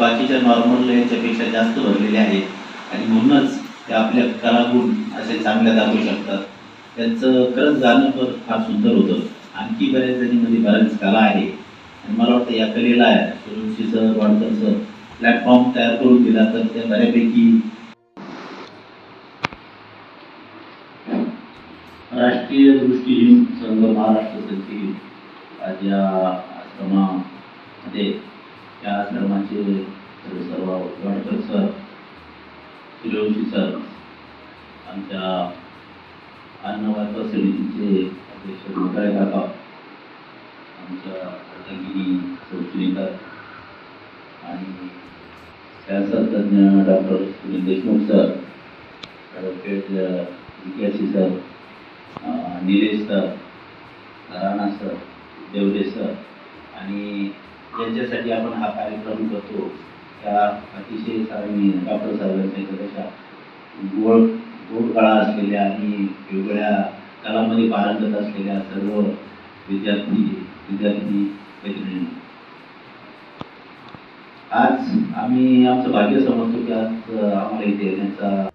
बाकीच्या नॉर्मल याच्यापेक्षा जास्त भरलेले आहेत. आणि म्हणूनच ते आपल्या कलागुण असे चांगल्या दाखवू शकतात. त्यांचं खरंच गाणं पण फार सुंदर होतं. आणखी बऱ्याच जणीमध्ये बऱ्याच कला आहे. आणि मला वाटतं या कलेला Suruchi sir Wadkar sir platform तयार करून दिला तर त्या बऱ्यापैकी राष्ट्रीय दृष्टीहीन संघ महाराष्ट्र संघ आज आश्रमामध्ये या धर्माचे सर्व वाडकर सर सूर्यवंशी सर आमच्या अन्नवार्ता समितीचे अध्यक्ष मोठाळे काका आमच्या रत्नागिरी सुनीता आणि शास्त्रज्ञ doctor Sunil Deshmukh sir advocate विकासी sir Nilesh sir Rana sir Devde sir आणि ज्यांच्यासाठी आपण हा कार्यक्रम करतो. त्या अतिशय सारणी डॉक्टर साहेबांच्या कशा गोड गोड असलेल्या आणि वेगवेगळ्या कलामध्ये पारंगत असलेल्या सर्व विद्यार्थी विद्यार्थी मैत्रिणी. आज आम्ही आमचं भाग्य समजतो की आज आम्हाला इथे येण्याचा